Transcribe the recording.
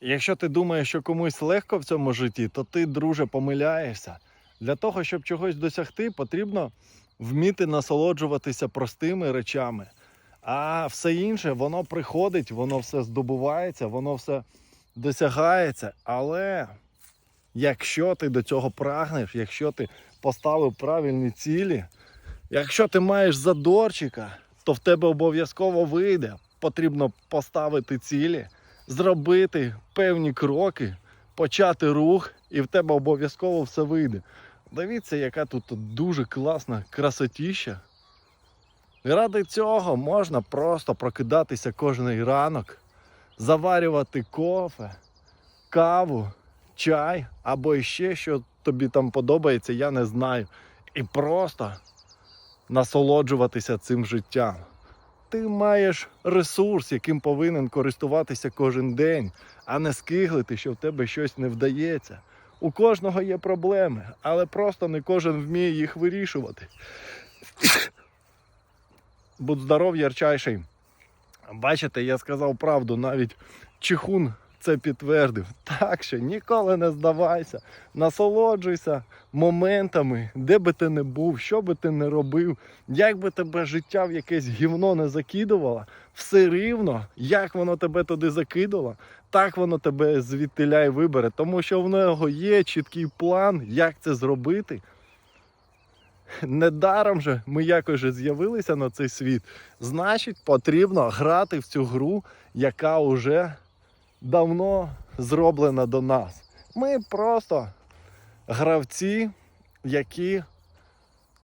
Якщо ти думаєш, що комусь легко в цьому житті, то ти, друже, помиляєшся. Для того, щоб чогось досягти, потрібно вміти насолоджуватися простими речами. А все інше, воно приходить, воно все здобувається, воно все досягається. Але якщо ти до цього прагнеш, якщо ти поставив правильні цілі, якщо ти маєш задорчика, то в тебе обов'язково вийде. Потрібно поставити цілі, зробити певні кроки, почати рух, і в тебе обов'язково все вийде. Дивіться, яка тут дуже класна красотіща. І ради цього можна просто прокидатися кожен ранок, заварювати кофе, каву, чай або ще що тобі там подобається, я не знаю. І просто насолоджуватися цим життям. Ти маєш ресурс, яким повинен користуватися кожен день, а не скиглити, що в тебе щось не вдається. У кожного є проблеми, але просто не кожен вміє їх вирішувати. Будь здоров, ярчайший. Бачите, я сказав правду, навіть Чихун це підтвердив. Так що ніколи не здавайся, насолоджуйся моментами, де би ти не був, що би ти не робив, як би тебе життя в якесь гівно не закидувало, все рівно, як воно тебе туди закидало, так воно тебе звідтиля й вибере. Тому що в нього є чіткий план, як це зробити. Недаром же ми якось же з'явилися на цей світ. Значить, потрібно грати в цю гру, яка вже давно зроблена до нас. Ми просто гравці, які